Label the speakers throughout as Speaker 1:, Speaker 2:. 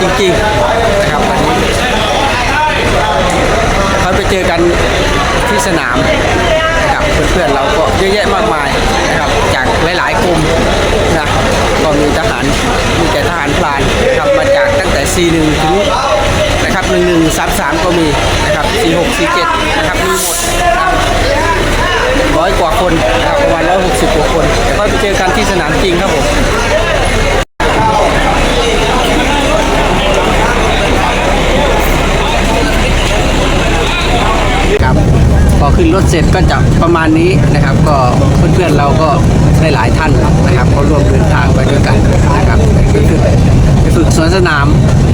Speaker 1: จริงๆนะครับวันนี้เขาไปเจอกันที่สนามกับเพื่อนๆเราก็เยอะแยะมากมายนะครับจากหลายๆกลุ่มนะก็มีทหารมีแต่ทหารพลานนะครับมาจากตั้งแต่ C1 ถึงนะครับ1133 ก็มีนะครับ 46 47 นะครับมีหมดร้อยกว่าคนนะครับประมาณ160กว่าคนเดี๋ยวค่อยไปเจอกันที่สนามจริงครับผม ครับพอขึ้น รถเสร็จก็จะประมาณนี้นะครับ ก็เพื่อนๆเราก็ได้หลายท่านนะครับก็ร่วมเดินทางไปด้วยกันนะครับไปฝึกไปฝึกสวนสนาม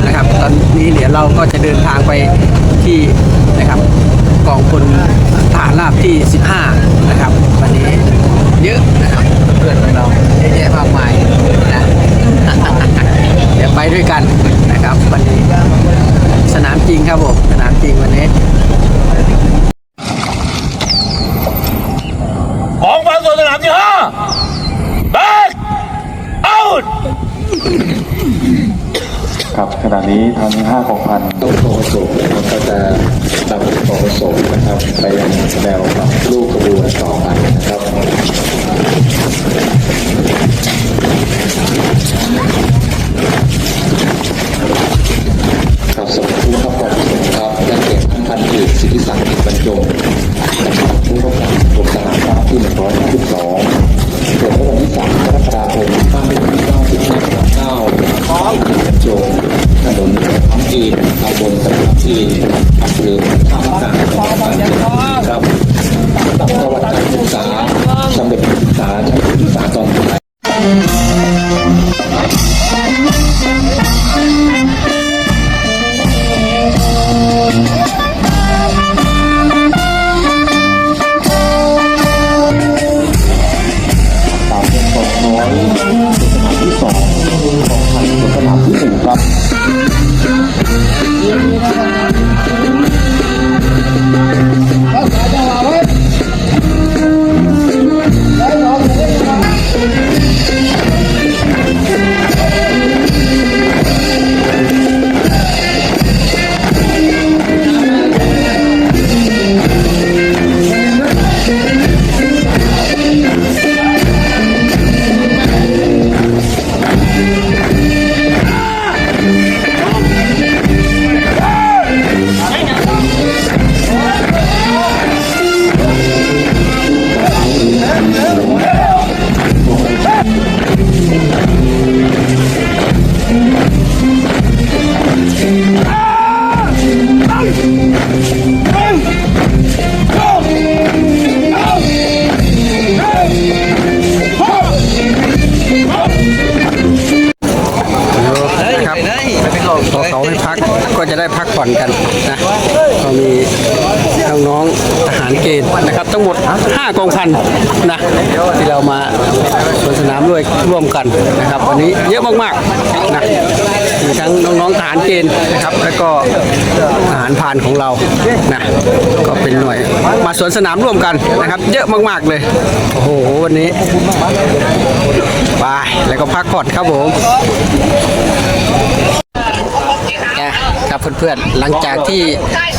Speaker 1: นะครับ ตอนนี้เดี๋ยวเราก็จะเดินทางไปที่นะครับกองพลฐานราบที่ 15 นะครับ วันนี้เยอะนะครับเพื่อนของเราเยอะแยะมากมายนะเดี๋ยวไปด้วยกันนะครับวันนี้สนามจริงครับผมสนามจริงวันนี้
Speaker 2: ข
Speaker 3: ณะนี้ทั้ง5กองพันต้นโพธิ์สุขนะครับก็จะนำโพธิ์สุขนะครับไปยังแนวกับลูกกระบวนต่อไปนะครับ
Speaker 1: เกณฑ์นะครับทั้งหมด 5 กองพันนะที่เรามาสวนสนามด้วยร่วมกันนะครับ วันนี้เยอะมากๆนะมีทั้งน้องๆทหารเกณฑ์นะครับ แล้วก็ทหารพรานของเรานะก็เป็นหน่วยมาสวนสนามร่วมกันนะครับ เยอะมากๆเลยโอ้โหวันนี้ไปแล้วก็พักผ่อนครับผม นะครับเพื่อนๆหลังจากที่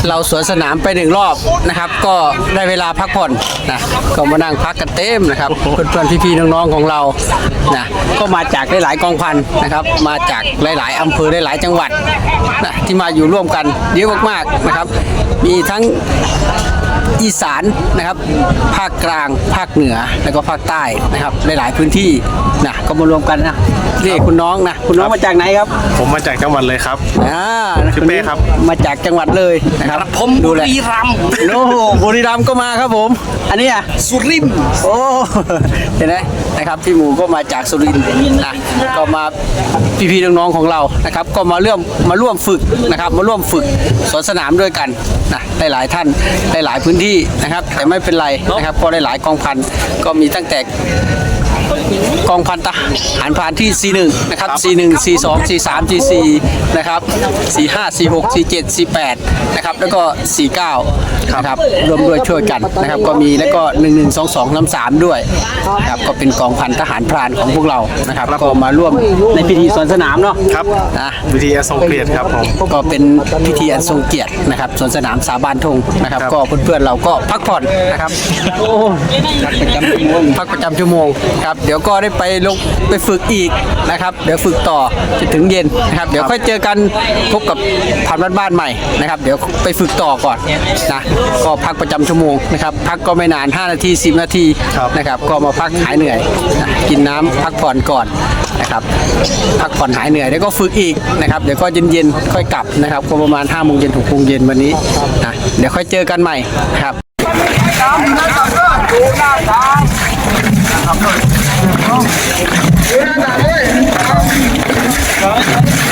Speaker 1: เราสวนสนามไปหนึ่งรอบนะครับ ก็ได้เวลาพักผ่อนนะก็มานั่งพักกันเต็มนะครับเพื่อนๆพี่ๆน้องๆของเรานะก็มาจากหลายๆกองพันนะครับ มาจากหลาย ๆอำเภอหลายๆจังหวัดนะที่มาอยู่ร่วมกันเยอะมากๆนะครับ มีทั้ง อีสานนะครับภาคกลางภาคเหนือแล้วก็ภาคใต้นะครับหลายๆพื้นที่นะก็มารวมกันนะนี่คุณน้องนะคุณน้องมาจากไหนครับ
Speaker 4: ผมมาจากจังหวัดเลยครับ
Speaker 1: อ่า
Speaker 4: ชื่อเป้ครับ
Speaker 1: มาจากจังหวัดเลยนะครับ
Speaker 4: ผม
Speaker 1: ดู
Speaker 4: บุ
Speaker 1: แล
Speaker 4: รีรัมย์
Speaker 1: โอ้โหบุรีรัมย์ก็มาครับผม อันนี้อะ
Speaker 4: สุรินทร์
Speaker 1: โอ้เห็นไหมนะครับพี่หมูก็มาจากสุรินทร์นะก็มาพี่ๆน้องๆของเรานะครับ ก็มาเริ่มมาร่วมฝึกนะครับ มาร่วมฝึกสวนสนามด้วยกันนะได้หลายท่านได้หลายพื้นที่นะครับ แต่ไม่เป็นไรนะครับเพราะได้หลายกองพันก็มีตั้งแต่ กองพันทหารพรานที่41นะครับ41 42 43 44นะครับ45 46 47 48นะครับแล้วก็49นะครับรวมด้วยช่วยกันนะครับก็มีแล้วก็ 11 22 33 ด้วยนะครับก็เป็นกองพันทหารพรานของพวกเรานะครับก็มาร่วมในพิธีสวนสนามเนาะ
Speaker 4: ครับ
Speaker 1: นะ
Speaker 4: วิธีทรงเกียรติครับผม
Speaker 1: ก็เป็นพิธีอันทรงเกียรตินะครับสวนสนามสาบานธงนะครับ
Speaker 4: ครับ
Speaker 1: ก็เพื่อนๆเราก็พักผ่อนนะครับโอ้พักประจำชั่วโมงพักประจำชั่วโมงครับเดี๋ยวก็ได้ไปลงไปฝึกอีกนะครับ เดี๋ยวฝึกต่อจนถึงเย็นนะครับ เดี๋ยวค่อยเจอกันพบกับผ่านบ้านบ้านใหม่นะครับ เดี๋ยวไปฝึกต่อก่อนนะก็พักประจำชั่วโมงนะครับ พักก็ไม่นาน 5 นาที 10 นาที
Speaker 4: ครับ
Speaker 1: นะครับ ก็มาพักหายเหนื่อยนะกินน้ำพักผ่อนก่อนนะครับพักผ่อนหายเหนื่อยแล้วก็ฝึกอีกนะครับ เดี๋ยวก็เย็นๆค่อยกลับนะครับก็ประมาณ5โมงเย็นถึงโมงเย็นวันนี้นะเดี๋ยวค่อยเจอกันใหม่ครับ
Speaker 3: ผู้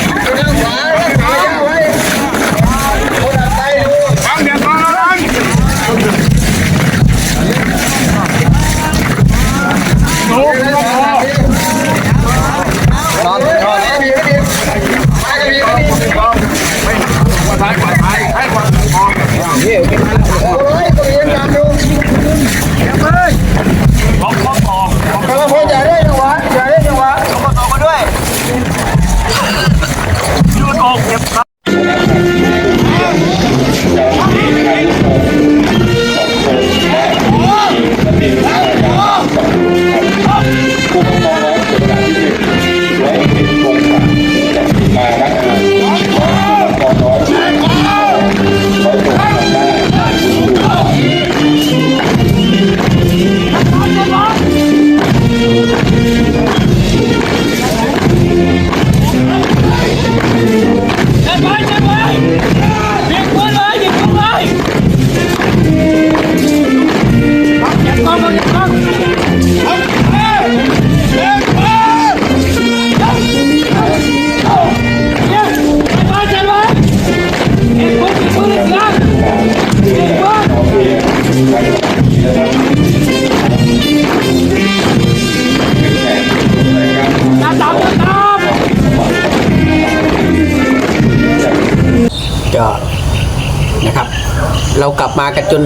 Speaker 3: น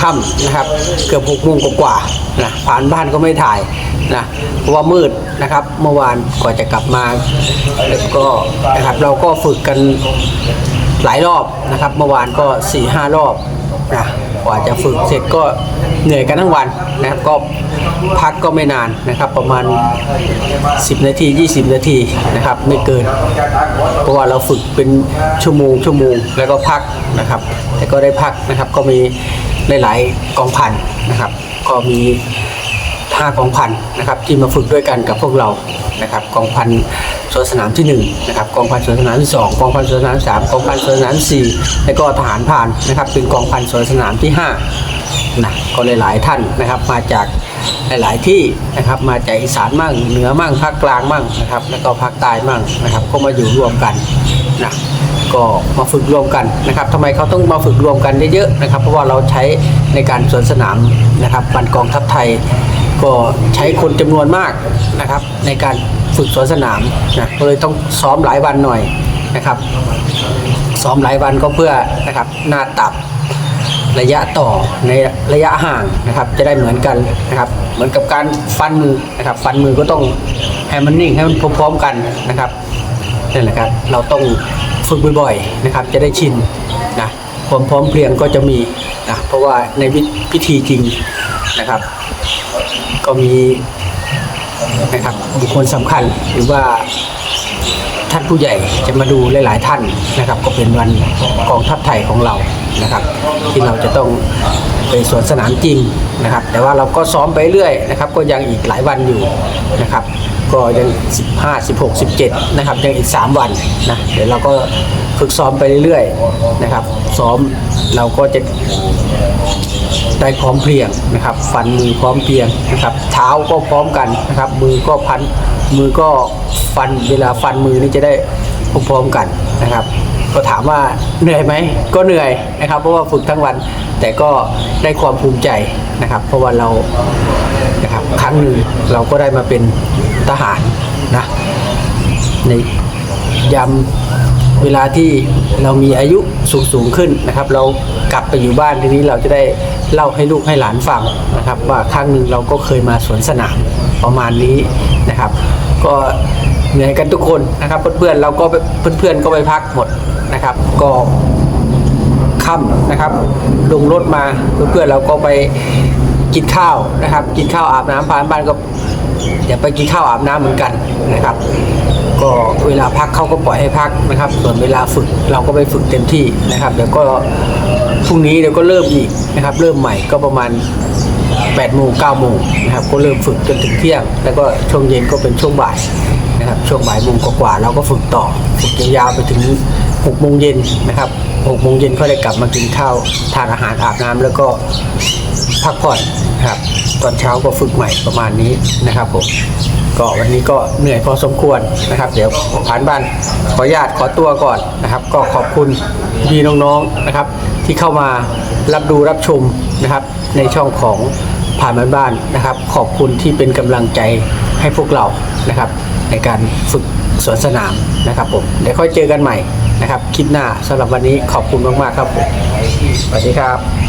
Speaker 3: ค่ำ
Speaker 1: นะครับ เกือบหกโมงกว่าๆนะผ่านบ้านก็ไม่ถ่ายนะเพราะว่ามืดนะครับ เมื่อวานกว่าจะกลับมาแล้วก็นะครับเราก็ฝึกกันหลายรอบนะครับ เมื่อวานก็4ี่ห้ารอบนะกว่าจะฝึกเสร็จก็ เหนื่อยกันทั้งวันนะครับก็พักก็ไม่นานนะครับ ประมาณ 10 นาที 20 นาทีนะครับ ไม่เกิน เพราะว่าเราฝึกเป็นชั่วโมงชั่วโมงแล้วก็พักนะครับ แต่ก็ได้พักนะครับก็มีหลายๆกองพันนะครับ ก็มีห้ากองพันนะครับที่มาฝึกด้วยกันกับพวกเรานะครับกองพันสวนสนามที่หนึ่งนะครับกองพันสวนสนามที่สองกองพันสวนสนามสามกองพันสวนสนามสี่แล้วก็ทหารพรานนะครับเป็นกองพันสวนสนามที่ห้า นะก็หลายๆท่านนะครับ มาจากหลายๆที่นะครับ มาจากอีสานมั่งเหนือมั่งภาคกลางมั่งนะครับ แล้วก็ภาคใต้มั่งนะครับ ก็มาอยู่รวมกันนะก็มาฝึกรวมกันนะครับทำไมเขาต้องมาฝึกรวมกันเยอะๆนะครับ เพราะว่าเราใช้ในการสวนสนามนะครับบันกองทัพไทย ก็ใช้คนจำนวนมากนะครับ ในการฝึกสวนสนามนะก็เลยต้องซ้อมหลายวันหน่อยนะครับ ซ้อมหลายวันก็เพื่อนะครับหน้าตับ ระยะต่อในระยะห่างนะครับ จะได้เหมือนกันนะครับ เหมือนกับการฟันมือนะครับ ฟันมือก็ต้องให้มันนิ่งให้มันพร้อมๆกันนะครับนั่นแหละครับ เราต้องฝึกบ่อยๆนะครับ จะได้ชินนะความพร้อมเพรียงก็จะมีนะเพราะว่าในวิพิธีจริงนะครับ ก็มีนะครับบุคคลสำคัญหรือว่าท่านผู้ใหญ่จะมาดูหลาย ๆ ท่านนะครับ ก็เป็นวันกองทัพไทยของเรา นะครับ ที่เราจะต้องไปสวนสนามจริงนะครับ แต่ว่าเราก็ซ้อมไปเรื่อยนะครับ ก็ยังอีกหลายวันอยู่นะครับ ก็ยัง 15 16 17 นะครับ ยังอีก 3 วันนะเดี๋ยวเราก็ฝึกซ้อมไปเรื่อยๆนะครับ ซ้อมเราก็จะได้พร้อมเพรียงนะครับ ฟันมือพร้อมเพรียงนะครับ เท้าก็พร้อมกันนะครับ มือก็พันมือก็ฟันเวลาฟันมือนี่จะได้พร้อมๆกันนะครับ ก็ถามว่าเหนื่อยไหมก็เหนื่อยนะครับ เพราะว่าฝึกทั้งวัน แต่ก็ได้ความภูมิใจนะครับ เพราะว่าเรานะครับครั้งหนึ่งเราก็ได้มาเป็นทหารนะในยามเวลาที่เรามีอายุสูงสูงขึ้นนะครับ เรากลับไปอยู่บ้านทีนี้เราจะได้เล่าให้ลูกให้หลานฟังนะครับ ว่าครั้งหนึ่งเราก็เคยมาสวนสนามประมาณนี้นะครับ ก็ เหนื่อยกันทุกคนนะครับ เพื่อนๆเราก็เพื่อนๆก็ไปพักหมดนะครับ ก็ค่ำนะครับลงรถมาเพื่อนๆเราก็ไปกินข้าวนะครับ กินข้าวอาบน้ำพานบ้านก็อย่าไปกินข้าวอาบน้ำเหมือนกันนะครับ ก็เวลาพักเขาก็ปล่อยให้พักนะครับ ส่วนเวลาฝึกเราก็ไปฝึกเต็มที่นะครับ เดี๋ยวก็พรุ่งนี้เดี๋ยวก็เริ่มอีกนะครับ เริ่มใหม่ก็ประมาณ 8โมง9โมงนะครับก็เริ่มฝึกจนถึงเที่ยง แล้วก็ช่วงเย็นก็เป็นช่วงบ่ายนะครับช่วงบ่ายโมงกว่าๆเราก็ฝึกต่อฝึกยาวๆไปถึง6โมงเย็นนะครับ6โมงเย็นก็ได้กลับมากินข้าวทานอาหารอาบน้ำแล้วก็พักผ่อนครับตอนเช้าก็ฝึกใหม่ประมาณนี้นะครับผม ก็วันนี้ก็เหนื่อยพอสมควรนะครับ เดี๋ยวผ่านบ้านขออนุญาตขอตัวก่อนนะครับ ก็ขอบคุณพี่น้องๆนะครับ ที่เข้ามารับดูรับชมนะครับ ในช่องของผ่านบ้านบ้านนะครับ ขอบคุณที่เป็นกำลังใจให้พวกเรานะครับ ในการฝึกสวนสนามนะครับผมเดี๋ยวค่อยเจอกันใหม่นะครับ คลิปหน้าสำหรับวันนี้ขอบคุณมากๆครับผมสวัสดีครับ